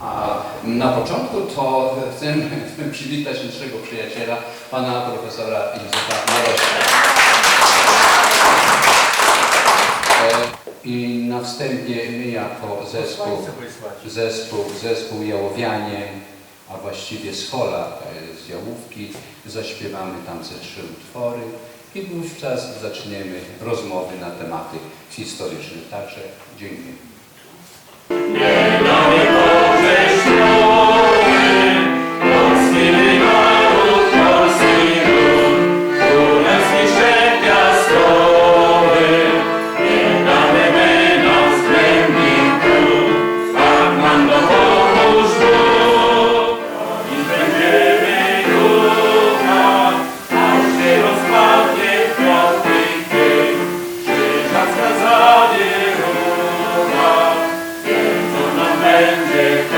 A na początku to chcę przywitać naszego przyjaciela, pana profesora Józefa Marosia. E, I na wstępie my jako zespół, zespół, zespół Jałowianie, a właściwie Schola e, z Jałówki, zaśpiewamy tam ze trzy utwory i wówczas zaczniemy rozmowy na tematy historyczne. Także dziękuję. and they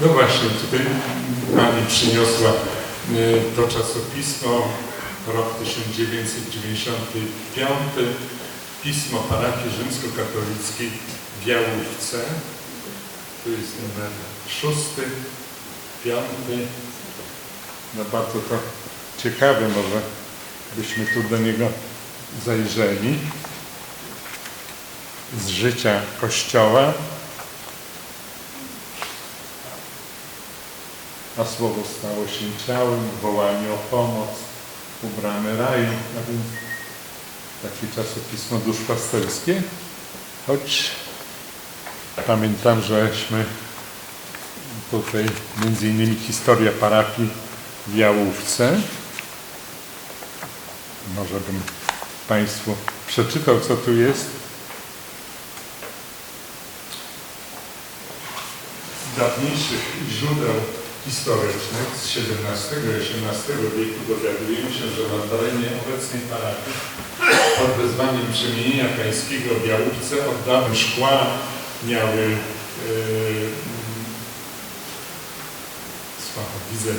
No właśnie, tutaj Pani przyniosła e, to czasopismo, rok 1995, pismo parafii rzymskokatolickiej w Jałówce. Tu jest numer szósty, piąty. No bardzo to ciekawe, może byśmy tu do niego zajrzeli. Z życia Kościoła. A słowo stało się ciałem, wołanie o pomoc, ubrane raju, a więc takie czasopismo duszpasterskie, choć pamiętam, żeśmy tutaj między innymi historia parafii w Jałówce. Może bym Państwu przeczytał, co tu jest. Z dawniejszych źródeł historycznych z XVII i XVIII wieku dowiadujemy się, że na terenie obecnej parafii pod wezwaniem przemienienia pańskiego w Jałówce od dawna szkła miały yy, słabo, widzę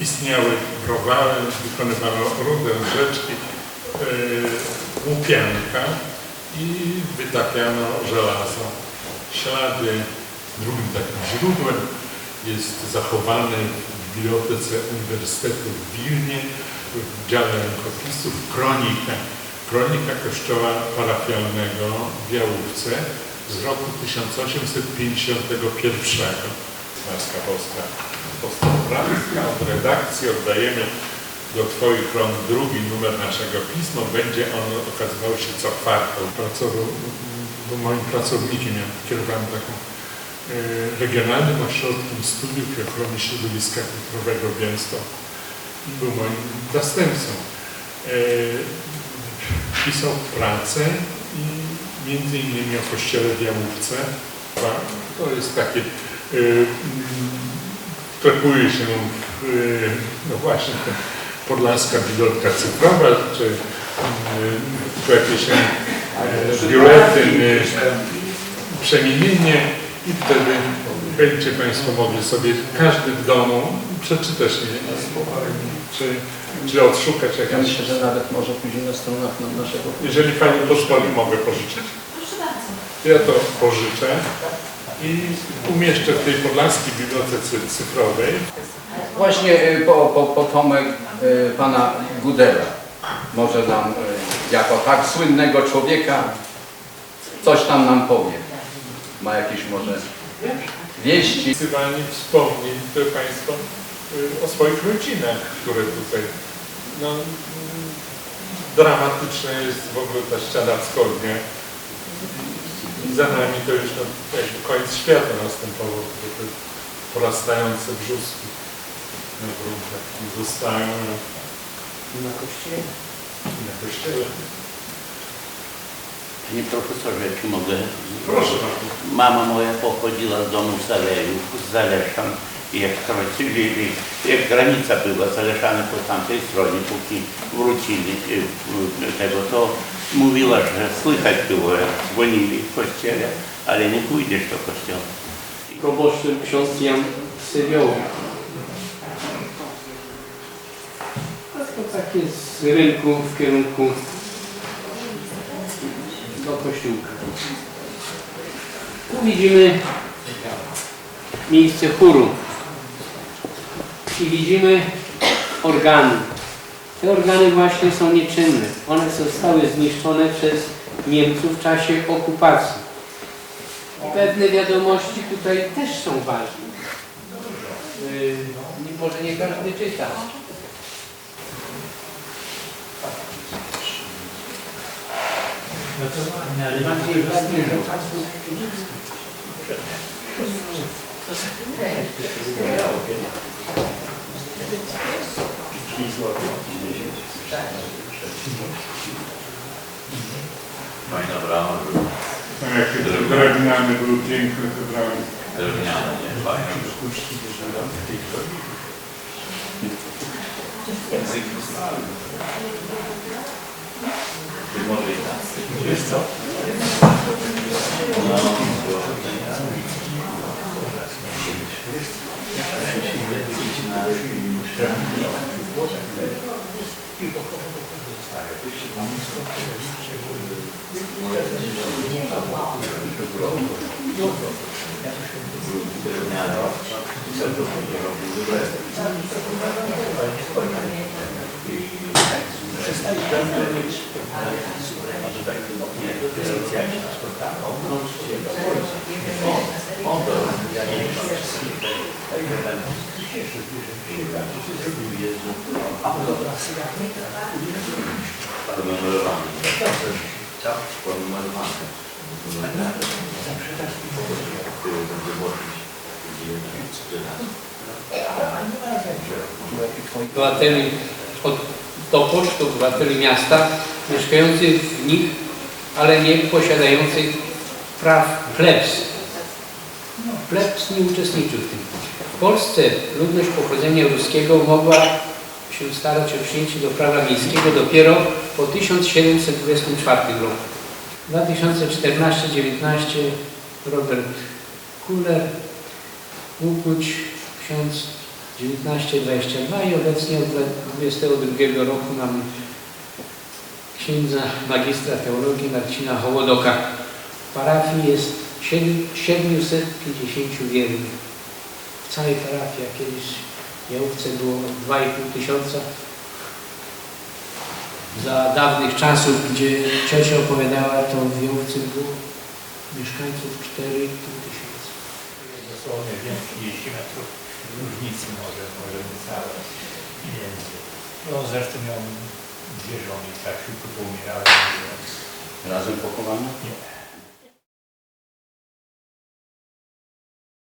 istniały browary, wykonywano rudę rzeczki, yy, łupianka i wytapiano żelazo. Ślady drugim takim źródłem jest zachowany w Bibliotece Uniwersytetu w Wilnie w dziale rękopisów kronika. Kronika kościoła parafialnego w Jałówce z roku 1851. Matka Boska postoprawka od redakcji oddajemy do Twoich rąk drugi numer naszego pisma. Będzie on okazywał się co kwartał. Pracował, moim pracownikiem, ja kierowałem taką Regionalnym Ośrodkiem Studiów i Ochrony Środowiska Kulturowego w Białymstoku. Był moim zastępcą. E, Pisał pracę i między innymi o kościele w Jałówce. To jest takie y, wklepuje się w, y, no właśnie, ta podlaska bilotka cyfrowa, czy y, tu jakieś biuletyn, przemienienie i wtedy będziecie Państwo mogli sobie każdy w domu przeczytać, nie? czy, czy odszukać Ja jakieś. myślę, że nawet może później na stronach na- naszego Jeżeli Pani pozwoli, mogę pożyczyć. Proszę bardzo. Ja to pożyczę i umieszczę w tej podlaskiej bibliotece cyfrowej. Właśnie y, po, po, potomek y, pana Gudera może nam y, jako tak słynnego człowieka coś tam nam powie. Ma jakieś może wieści. Wpisywani wspomnień to Państwo y, o swoich rodzinach, które tutaj no, mm, dramatyczna jest w ogóle ta ściana wschodnia. I za nami to już no, jakby koniec świata następował, bo te porastające brzuski na gruntach zostają Na kościele. i na kościele. Panie profesorze, czy mogę? Proszę bardzo. Mama moja pochodziła z domu Salejów, z Zaleszan. I jak tracili, jak granica była Zaleszany po tamtej stronie, póki wrócili y, y, tego, to mówiła, że słychać było, jak dzwonili w kościele, ale nie pójdziesz do kościoła. proboszczem ksiądz Jan Sywioł. To takie z rynku w kierunku kościółka. Tu widzimy miejsce chóru i widzimy organy. Te organy właśnie są nieczynne. One zostały zniszczone przez Niemców w czasie okupacji. Pewne wiadomości tutaj też są ważne. Yy, może nie każdy czyta. Fajna brama, No, jakie te drewniane były piękne te bramy. drewniana, nie? Fajna. Być może i tak. Wiesz co? No, drewniana. Co to będzie robił? On to ja nie wiem. Ponumerowany. Tak, ponumerowany. Który będzie włożyć. obywateli, od, do pocztu obywateli miasta mieszkających w nich, ale nie posiadających praw plebs. Plebs nie uczestniczył w tym. W Polsce ludność pochodzenia ruskiego mogła się starać o przyjęcie do prawa miejskiego dopiero po 1724 roku. 2014-19 Robert Kuller, Łukuć, ksiądz 1922 i obecnie od 22 roku mamy księdza magistra teologii Marcina Hołodoka. W parafii jest siedem- 750 wiernych. W całej parafii, a kiedyś w Jałówce było 2,5 tysiąca. Za dawnych czasów, gdzie ciocia opowiadała, to w Jałówce było mieszkańców 4,5 tysiąca. dosłownie więcej 10 metrów różnicy może, może niecałe. No zresztą miał dwie żony, tak szybko poumierały. Razem pochowano? Nie.